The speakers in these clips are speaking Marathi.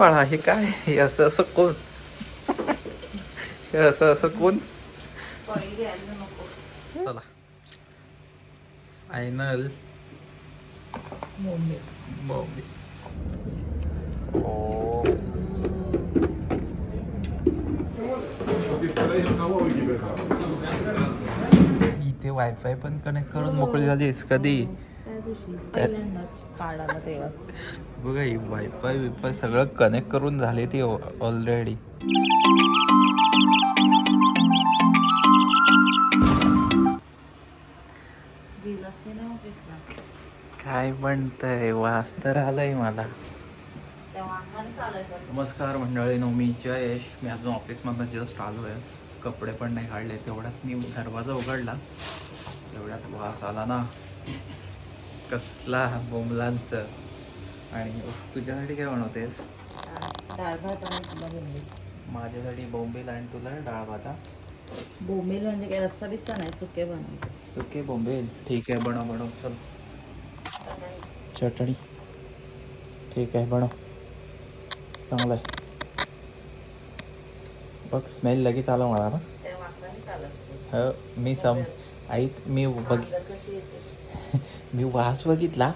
बाळा हे काय? हे असं असं कोण? हे असं असं कोण? चला. फायनल. बॉम्बे ओ इथे वायफाय पण कनेक्ट करून मोकळी झालीस कधी? पहिल्यांदाच काढायला तेव्हा. बघा ही वायफाय विफाय सगळं कनेक्ट करून झाले ती ऑलरेडी गेलास की नाही ऑफिसला काय म्हणतंय? वास तर आलंय मला. चालायचं नमस्कार मंडळी नो मी जयेश मी अजून ऑफिसमधनं जस्ट आलो आहे कपडे पण नाही काढले तेवढ्यात मी दरवाजा उघडला. तेवढ्यात वास आला ना. कसला बोंबलांचं. आणि तुझ्यासाठी काय बनवतेस? डाळ भात आणि तुला बोंबील. माझ्यासाठी बोंबील आणि तुला डाळ भाता बोंबील म्हणजे काय? रस्ता बिस्ता नाही सुके बनवते. सुके बोंबील. ठीक आहे बनव बनव. चल. चटणी. ठीक आहे बनव. चांगलं आहे. बघ स्मेल लगेच आला मला ना हो, मी सम ऐक मी बघ मी वास बघितला.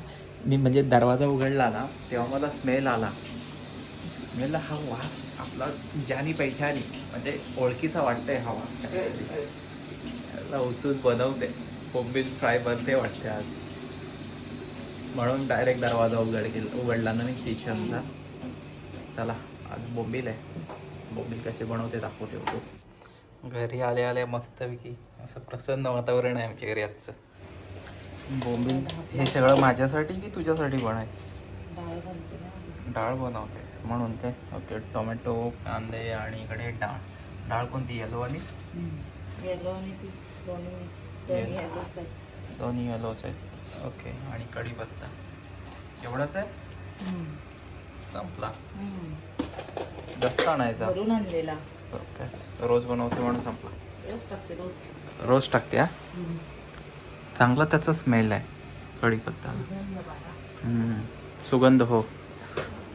मी म्हणजे दरवाजा उघडला ना तेव्हा मला स्मेल आला. मी म्हणलं हा वास आपला ज्यानी पैशानी म्हणजे ओळखीचा वाटतंय हा वास. याला बनवते. बोंबील फ्राय बनते वाटते आज. म्हणून डायरेक्ट दरवाजा उघड केला उघडला ना मी किचनचा चला आज बोंबील आहे. बोंबील कसे बनवते दाखवते होतो घरी आले आले मस्तपैकी असं प्रसन्न वातावरण आहे आमच्या घरी आजचं. बोंबील. हे सगळं माझ्यासाठी की तुझ्यासाठी पण आहे? डाळ बनवतेस म्हणून काय? ओके टोमॅटो कांदे आणि इकडे डाळ. डाळ कोणती येलो आणि ती दोन्ही येलोच आहेत. ओके आणि कढीपत्ता एवढंच आहे? संपला. जास्त आणायचा? ओके. रोज बनवते म्हणून संपला. रोज टाकते रोज. रोज टाकते हा? चांगला त्याचा स्मेल आहे कढीपत्ताला. हम्म, सुगंध हो.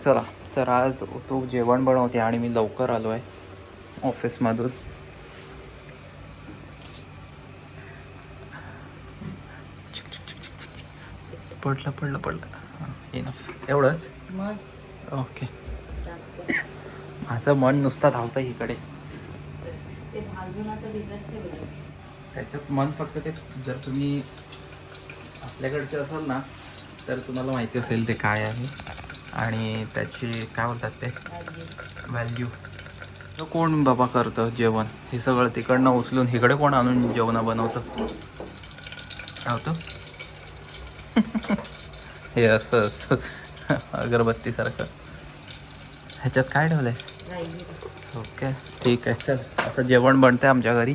चला तर आज तू जेवण बनवते आणि मी लवकर आलो आहे ऑफिसमधून पडलं पडलं पडलं. इनफ एवढंच? ओके. माझं मन नुसतं धावतं इकडे. ठेवलं त्याच्यात मन फक्त ते जर तुम्ही आपल्याकडचे असाल ना तर तुम्हाला माहिती असेल ते काय आहे. आणि त्याची काय बोलतात ते? व्हॅल्यू कोण बाबा करतं जेवण? हे सगळं तिकडनं उचलून इकडे कोण आणून जेवण बनवतं? काय होतं हे असं असं. अगरबत्तीसारखं ह्याच्यात काय ठेवलंय? राहिली ओके ठीक आहे. चल असं जेवण बनतं आमच्या घरी.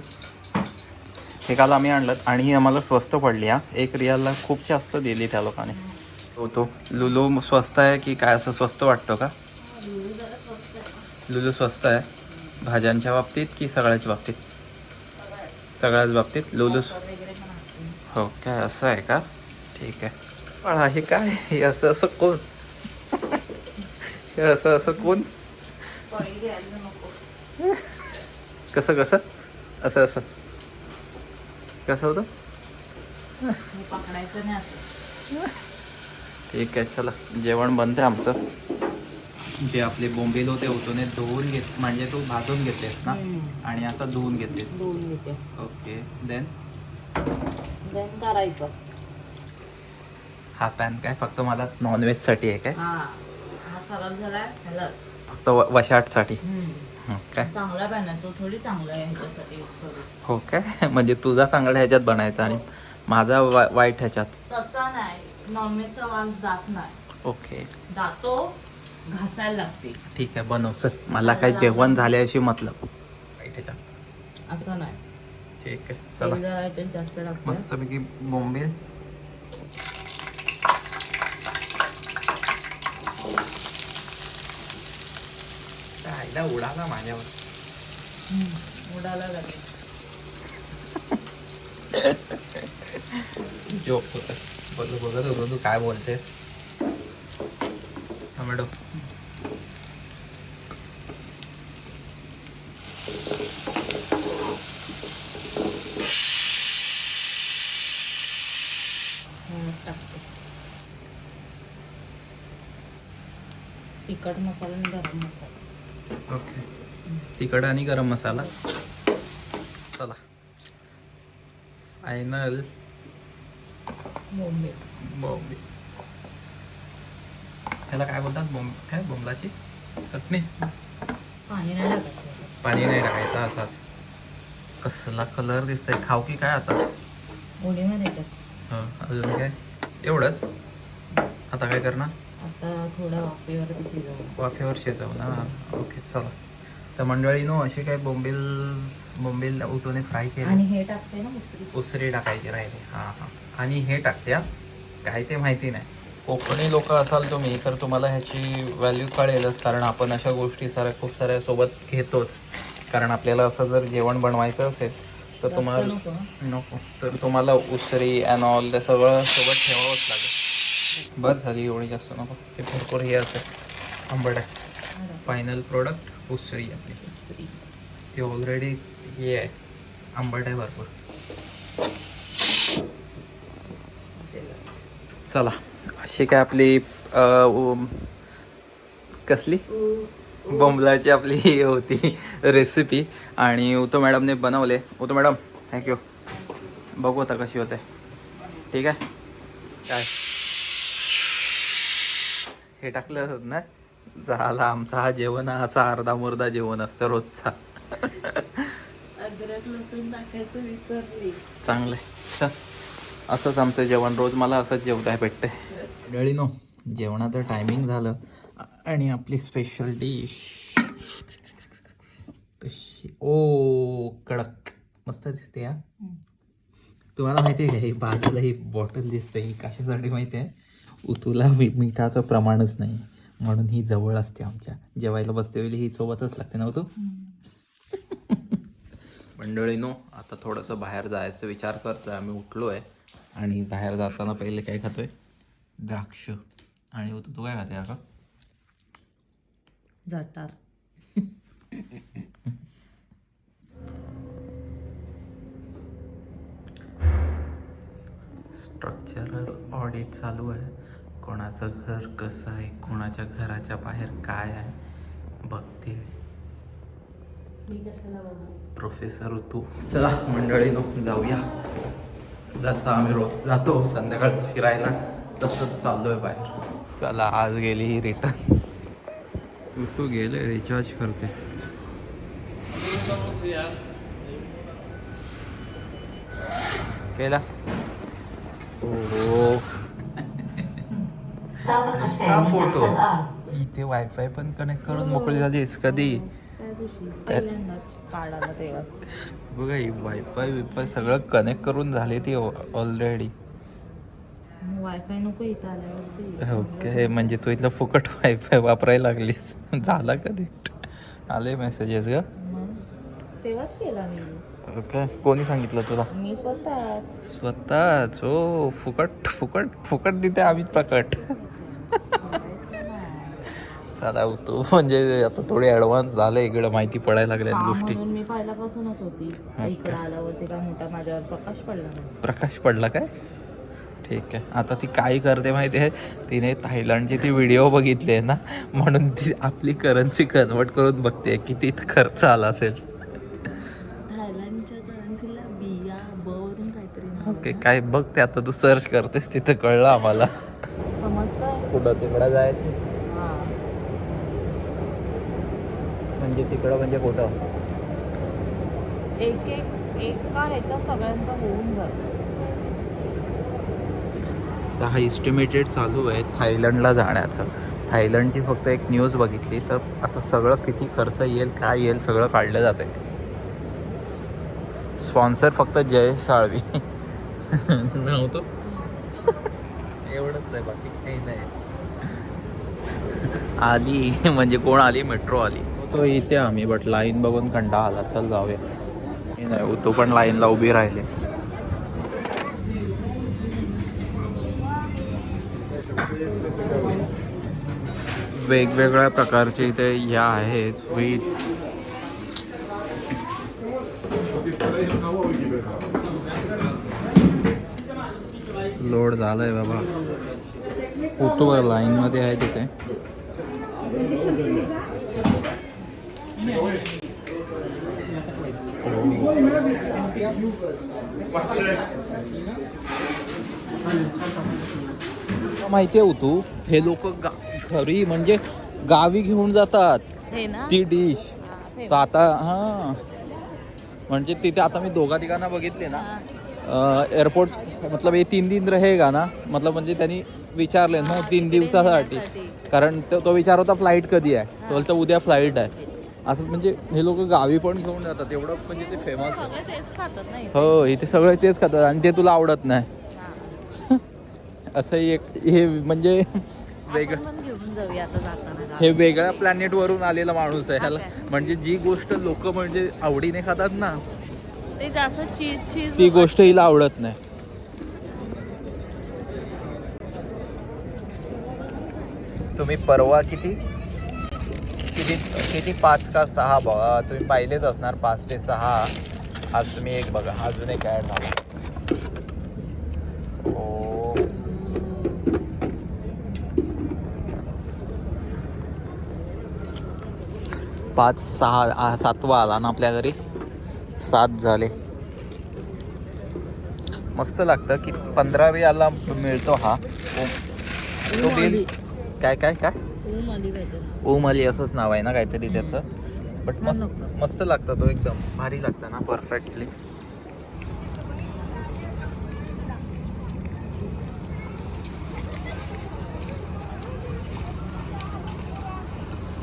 हे काल आम्ही आणलं आणि ही आम्हाला स्वस्त पडली हा. एक रियालला खूप जास्त दिली त्या लोकांनी. हो तो. लुलू स्वस्त आहे की काय असं स्वस्त वाटतं का? लुलू स्वस्त आहे. भाज्यांच्या बाबतीत की सगळ्याच बाबतीत? सगळ्याच बाबतीत? लुलू पण हो काय असं आहे का? ठीक आहे. बाळा हे काय? हे असं असं कोण? हे असं असं कोण? कसं कसं? असं असं. कसं होतं? हे पकडायचं नाही असं ठीक आहे चला. जेवण बनते आमचं. जे आपले बोंबील होते होतोने धुवून घेत म्हणजे तू भाजून घेतेस ना. आणि आता धुवून घेतेस. घेते. ओके देन देन करायचं. हा पॅन काय? फक्त मला नॉनव्हेजसाठी आहे काय? हा. हा फक्त व वशाटसाठी. हं, काय चांगला तो थोडी चांगला आहे ह्याच्यासाठी यूज करू. हो काय म्हणजे तुझा चांगला ह्याच्यात बनायचा आणि माझा वा वाईट ह्याच्यात. तसा नाही. नॉनव्हेजचा वास जात नाही. ओके. जातो घासायला लागते. ठीक आहे बनव. चल मला काय जेवण झाल्याशी मतलब. वाईट ह्याच्यात. असं नाही. ठीक आहे तेल चला. जरा ह्याच्यात जास्त टाकतो मस्तपैकी बोंबील सध्या उडाला माझ्यावर उडाला लागेल जोक बघ बघत होतो तू काय बोलतेस? टोमॅटो. तिखट मसाला तिखट आणि गरम मसाला. चला. फायनल. बोंबे बॉम्बे. ह्याला काय बोलतात? बॉम्ब काय? बोंबलाची चटणी? पाणी नाही टाकायचं. पाणी नाही टाकायचं आता. कसला कलर दिसतंय? खाऊ की काय आता? उडी हं, अजून काय? एवढंच? आता काय करणार? आता थोडा वाफेवर शिजव ना ओके चला. तर मंडळी नो असे काय बोंबील बोंबील उतवणे फ्राय केले. आणि हे टाकते ना उसरी. उसरी टाकायची राहिले. हां हां. आणि हे टाकते हा. काय ते माहिती नाही. कोकणी लोक असाल तुम्ही तर तुम्हाला ह्याची व्हॅल्यू कळेलच कारण आपण अशा गोष्टी साऱ्या खूप साऱ्या सोबत घेतोच. कारण आपल्याला असं जर जेवण बनवायचं असेल तर तुम्हाला नको. नको. तर तुम्हाला उसरी ऑल ते सगळं सोबत ठेवावंच लागेल. बस झाली एवढी जास्त नको. ते भरपूर हे असेल. आंबट आहे. फायनल प्रोडक्ट उसरी आपली ते ऑलरेडी हे। आहे आंबट आहे भरपूर। चला। अशी काय आपली कसली? बोंबलाची आपली ही होती रेसिपी आणि उतो मॅडमने बनवले. उतो मॅडम थँक्यू बघू आता कशी होते. ठीक आहे? काय? हे टाकलं ना? झाला आमचा हा जेवण हा असा अर्धा मुर्दा जेवण असतं रोजचा. अद्रक लसूण टाकायचं विसरली. चांगलं आहे चल. असंच आमचं जेवण रोज मला असंच जेवताय भेटते डळी नो जेवणाचं टायमिंग झालं. आणि आपली स्पेशल डिश कशी? ओ कडक. मस्त दिसते हा? तुम्हाला माहिती आहे का ही बाजूला ही बॉटल दिसते ही कशासाठी माहिती आहे? उतूला मी मिठाचं प्रमाणच नाही. म्हणून ही जवळ असते आमच्या. जेवायला बसते वेळी ही सोबतच लागते ना तू? मंडळीनो आता थोडंसं बाहेर जायचं विचार करतोय. आम्ही उठलो आहे आणि बाहेर जाताना पहिले काय खातोय? द्राक्ष. आणि तू तू काय खाते का जाटार. स्ट्रक्चरल ऑडिट चालू आहे. कोणाचं घर कसं आहे? कोणाच्या घराच्या बाहेर काय आहे? बघते. प्रोफेसर तू चला मंडळीनो जाऊया. जसं आम्ही रोज जातो संध्याकाळचं फिरायला तसंच चाललोय बाहेर. चला आज गेली ही रिटर्न तू गेले रिचार्ज करते. केला. हो हा फोटो. इथे वायफाय पण कनेक्ट करून मोकळी झालीस कधी? बघा ही वायफाय विफाय सगळं कनेक्ट करून झाले ती ऑलरेडी वायफाय नको इथं आल्यावरती. ओके म्हणजे तू इथलं फुकट वायफाय वापरायला लागलीस. झाला कधी? आले मेसेजेस ग. मग? तेव्हाच केला मी. ओके कोणी सांगितलं तुला? मी स्वतःच. स्वतःच? हो फुकट फुकट फुकट तिथे आम्ही प्रकट दादा तू म्हणजे आता थोडे ॲडव्हान्स झाले इकडं माहिती पडायला लागल्यात हा, गोष्टी. मी पहिल्यापासूनच होती. इकडे आल्यावरती काय मोठा माझ्यावर प्रकाश पडला प्रकाश पडला काय? ठीक आहे. आता ती काय करते माहिती आहे? तिने थायलंडची ती व्हिडिओ बघितली आहे ना म्हणून ती आपली करन्सी कन्वर्ट करून बघते किती खर्च आला असेल. थायलंडच्या करन्सीला बिया ब वरून काहीतरी ओके काय बघते आता तू सर्च करतेस तिथं कळलं आम्हाला. कुठं तिकडं जायचं? म्हणजे तिकडं म्हणजे कुठं? एक एक एका ह्याच्या सगळ्यांचा होऊन जातो. तर हा इस्टिमेटेड चालू आहे थायलंडला जाण्याचं. थायलंडची फक्त एक न्यूज बघितली तर आता सगळं किती खर्च येईल काय येईल सगळं काढलं जाते स्पॉन्सर फक्त जय साळवी नव्हतं एवढंच आहे बाकी काही नाही. आली म्हणजे कोण आली? मेट्रो आली. तो इथे आम्ही बट लाईन बघून कंटाळा आला. चल जाऊया. नाही तो पण लाईनला उभी राहिले. वेगवेगळ्या प्रकारचे इथे ह्या आहेत स्वीट्स लोड झालंय बाबा. फोटो लाईन मध्ये आहे तिथे. माहिती आहे हो तू? हे लोक घरी म्हणजे गावी घेऊन जातात. हे ती डिश हा. तर आता हा. म्हणजे तिथे आता मी दोघा तिघांना बघितले ना हा. एअरपोर्ट मतलब हे तीन दिन रहेगा ना? मतलब म्हणजे त्यांनी विचारले ना तीन दिवसासाठी. कारण तो तो विचार होता फ्लाईट कधी आहे? तो बोलतो उद्या फ्लाईट आहे. असं म्हणजे हे लोक गावी पण घेऊन जातात. एवढं म्हणजे ते फेमस नाही हो इथे सगळे तेच खातात आणि ते तुला आवडत नाही. असं एक हे म्हणजे वेगळं. हे. वेगळ्या planet वरून आलेला माणूस आहे. ह्याला? म्हणजे जी गोष्ट लोक म्हणजे आवडीने खातात ना ते जास्त चीज चीज ती गोष्ट हिला आवडत नाही. तुम्ही परवा किती? किती किती पाच का सहा बघा तुम्ही पाहिलेच असणार पाच ते सहा. आज तुम्ही एक बघा अजून एक ॲड झाला. हो. पाच सहा सातवा आला ना आपल्या घरी? सात झाले. मस्त लागतं की पंधराव्याला मिळतो हा. तो बिल काय काय काय? ओम आली अली असंच नाव आहे ना काहीतरी त्याचं. बट मस्त. मस्त लागतं तो एकदम. भारी लागतं ना परफेक्टली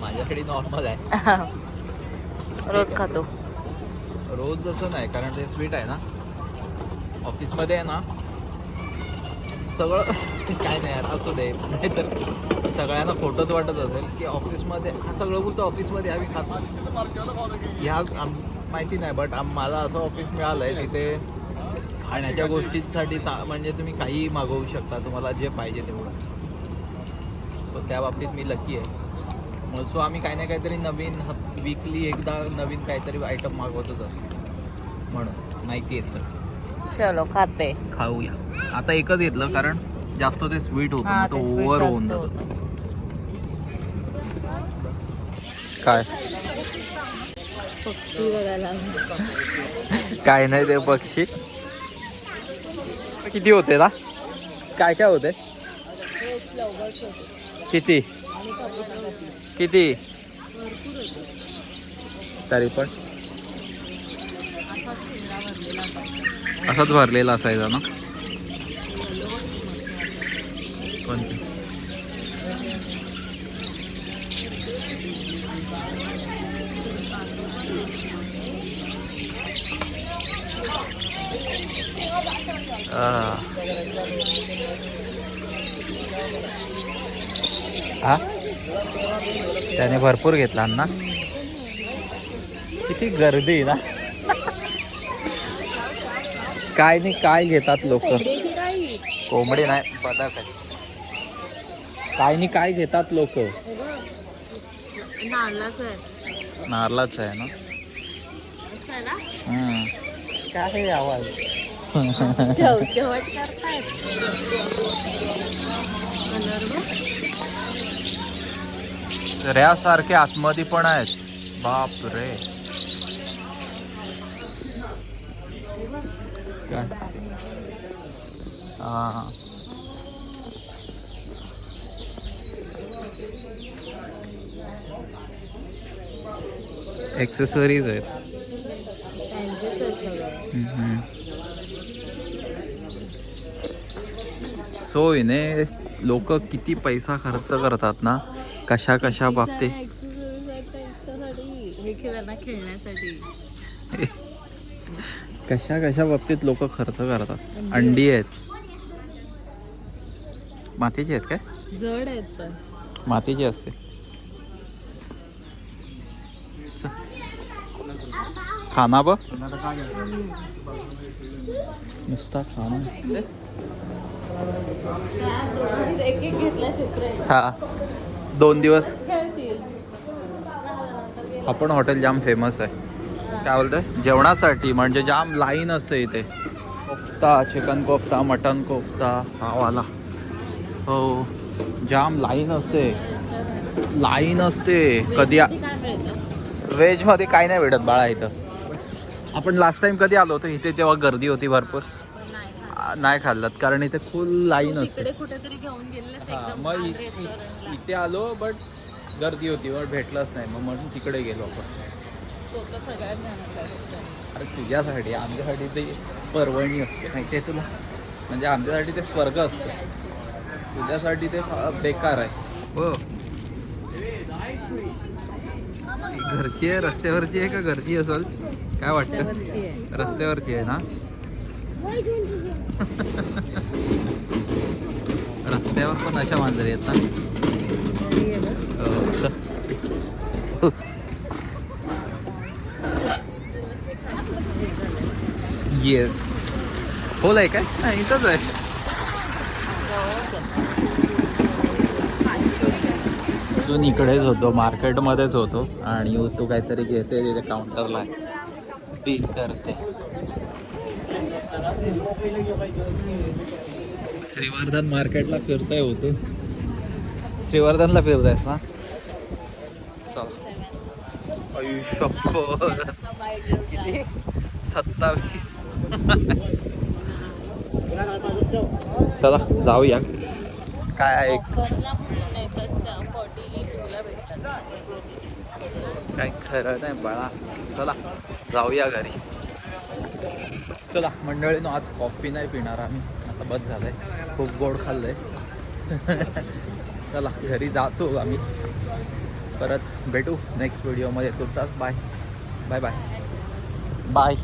माझ्याकडे नॉर्मल आहे. रोज खातो. रोज जसं नाही कारण ते स्वीट आहे ना. ऑफिसमध्ये आहे ना सगळं काय नाही यार असू दे. नाहीतर सगळ्यांना खोटंच वाटत असेल की ऑफिसमध्ये हा सगळं बोलतो ऑफिसमध्ये आम्ही खातो ह्या आम माहिती नाही बट मला असं ऑफिस मिळालं आहे तिथे खाण्याच्या गोष्टींसाठी म्हणजे तुम्ही काहीही मागवू शकता तुम्हाला जे पाहिजे तेवढं. सो त्या बाबतीत मी लकी आहे. सो आम्ही काही ना काहीतरी नवीन वीकली एकदा नवीन काहीतरी आयटम मागवतच असतो म्हणून. माहिती आहे सर. चलो खाते. खाऊया. आता एकच घेतलं कारण जास्त ते स्वीट होतं तो ओव्हर होऊन जातो. काय? काय नाही ते पक्षी. किती होते ना काय काय होते. किती? किती? तरी पण. असाच भरलेला असायचा ना? कोणती? आ. हा? त्याने भरपूर घेतला ना किती गर्दी आहे ना. काय नाही काय घेतात लोक? कोंबडी नाही बदक काय नाही काय घेतात लोक? नारलाच आहे ना. काय आवाज? करतायत. कलर बघ. आतमध्ये पण आहेत. बाप रे हा. एक्सेसरीज आहेत. सो हिने लोक किती पैसा खर्च करतात ना? कशा कशा बाबतीत? कशा कशा बाबतीत लोक खर्च करतात? अंडी आहेत. मातीची आहेत काय? जड आहेत पण. मातीची असते. खाना बघ. नुसता खाना. हा. दोन दिवस? आपण हॉटेल जाम फेमस आहे. काय बोलतोय? जेवणासाठी म्हणजे जाम लाईन असते इथे. Kofta chicken kofta mutton kofta. हा वाला. हो. जाम लाईन असते. लाईन असते. कधी आ- काय नाही भेटत बाळा इथं. आपण लास्ट टाइम कधी आलो होतो? इथे तेव्हा गर्दी होती भरपूर. नाही खाल्लात कारण इथे फुल लाईन असते. कुठेतरी घेऊन हा मग इ- इथे आलो बट गर्दी होती बट भेटलंच नाही मग म्हणून तिकडे गेलो आपण. तो तर सगळ्यात ज्ञानाचा आहे. अरे तुझ्यासाठी आमच्यासाठी ते पर्वणी असते माहिती आहे तुला? म्हणजे आमच्यासाठी ते स्वर्ग असतं. तुझ्यासाठी ते बेकार आहे. हो. घरची आहे रस्त्यावरची आहे का घरची असेल? काय वाटतं? रस्त्यावरची आहे ना? रस्त्यावर पण अशा मांजरी येतात ना? हो, येस होल आहे काय? नाही इथंच आहे. अजून इकडेच होतो मार्केटमध्येच होतो. आणि तू काहीतरी घेते तिथे काउंटरला बिल करते. श्रीवर्धन मार्केटला फिरताय होतो श्रीवर्धनला फिरतायस ना? चल. किती सत्तावीस. चला जाऊया. काय आहे? ऑफरला म्हणून नाही तर त्या 42 ला भेटतात. काय खरं नाही बाळा. चला जाऊया घरी. चला मंडळीनो आज कॉफी नाही पिणार आम्ही. आता बस झालंय. खूप गोड खाल्लंय. चला घरी जातो आम्ही. परत भेटू नेक्स्ट व्हिडिओमध्ये तुर्तास बाय बाय बाय बाय